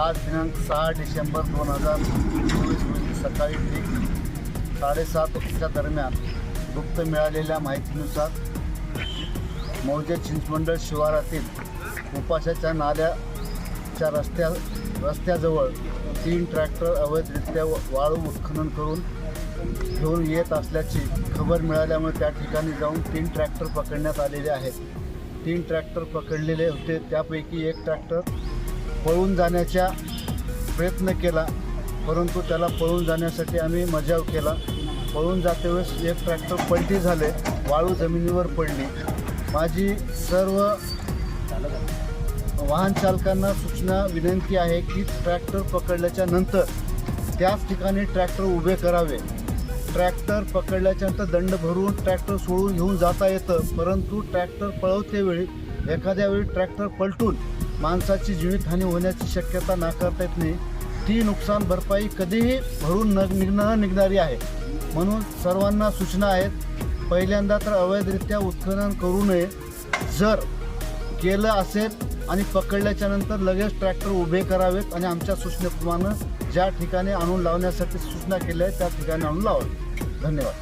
आज दिनांक सहा डिसेंबर दोन हजार चोवीस रोजी सकाळी ठीक साडेसातच्या दरम्यान गुप्त मिळालेल्या माहितीनुसार मौजे चिंचमंडळ शिवारातील उपाशाच्या नाल्याच्या रस्त्या रस्त्याजवळ तीन ट्रॅक्टर अवैधरित्या वाळू उत्खनन करून घेऊन येत असल्याची खबर मिळाल्यामुळे त्या ठिकाणी जाऊन तीन ट्रॅक्टर पकडण्यात आलेले आहेत. तीन ट्रॅक्टर पकडलेले होते. त्यापैकी एक ट्रॅक्टर पळून जाण्याचा प्रयत्न केला परंतु त्याला पळून जाण्यासाठी आम्ही मजाव केला. पळून जाते वेळेस एक ट्रॅक्टर पलटी झाले वाळू जमिनीवर पडली. माझी सर्व वाहन चालकांना सूचना विनंती आहे की ट्रॅक्टर पकडल्याच्या नंतर त्याच ठिकाणी ट्रॅक्टर उभे करावे. ट्रॅक्टर पकडल्याच्यानंतर दंड भरून ट्रॅक्टर सोडून घेऊन जाता येतं परंतु ट्रॅक्टर पळवतेवेळी एखाद्या वेळी ट्रॅक्टर पलटून माणसाची जीवितहानी होण्याची शक्यता नाकारता येत नाही. ती नुकसान भरपाई कधीही भरून न निघणं निघणारी आहे. म्हणून सर्वांना सूचना आहेत पहिल्यांदा तर अवैधरित्या उत्खनन करू नये. जर केलं असेल आणि पकडल्याच्या नंतर लगेच ट्रॅक्टर उभे करावेत आणि आमच्या सूचनेप्रमाणे ज्या ठिकाणी आणून लावण्यासाठी सूचना केल्या आहेत त्या ठिकाणी आणून लावावे. धन्यवाद.